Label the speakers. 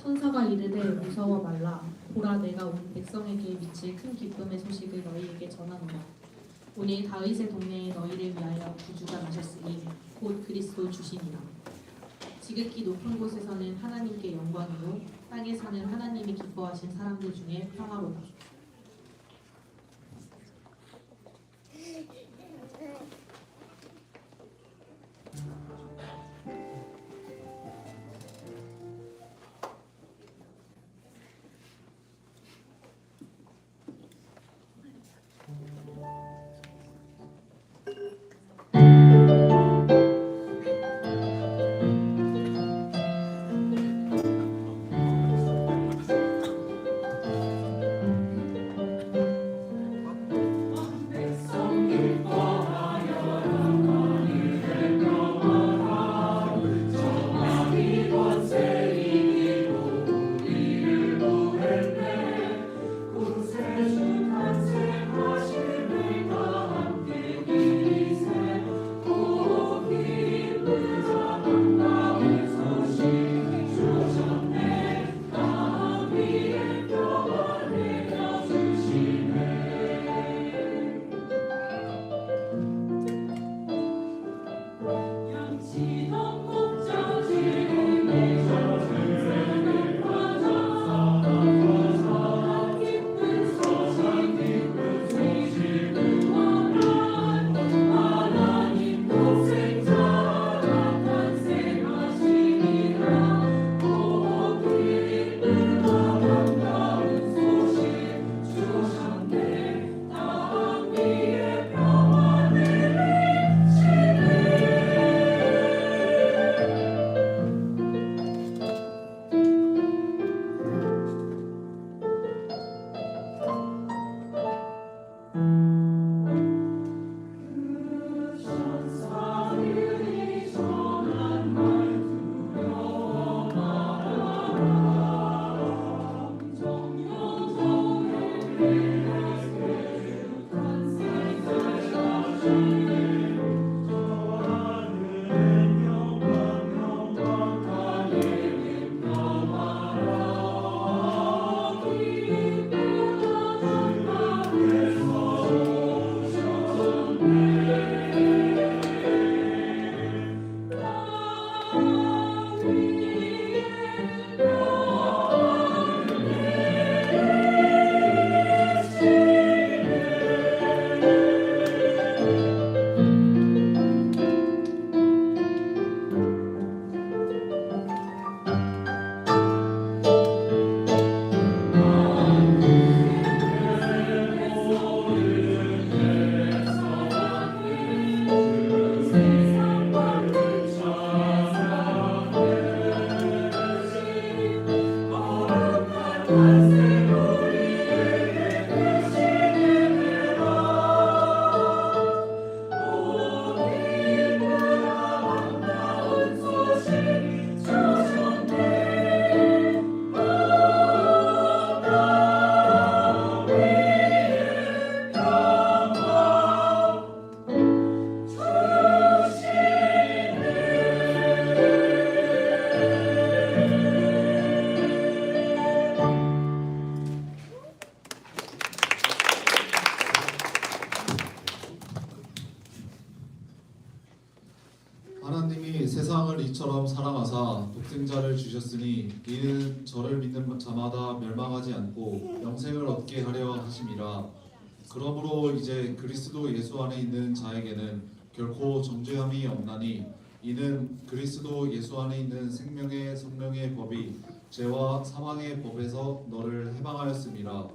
Speaker 1: 천사가 이르되 무서워 말라. 보라 내가 온 백성에게 미칠 큰 기쁨의 소식을 너희에게 전하노라. 오늘 다윗의 동네에 너희를 위하여 구주가 나셨으니 곧 그리스도 주시니라. 지극히 높은 곳에서는 하나님께 영광이요 땅에서는 하나님이 기뻐하신 사람들 중에 평화로다
Speaker 2: 자마다 멸망하지 않고 영생을 얻게 하려 하심이라. 그러므로 이제 그리스도 예수 안에 있는 자에게는 결코 정죄함이 없나니 이는 그리스도 예수 안에 있는 생명의 성령의 법이 죄와 사망의 법에서 너를 해방하였음이라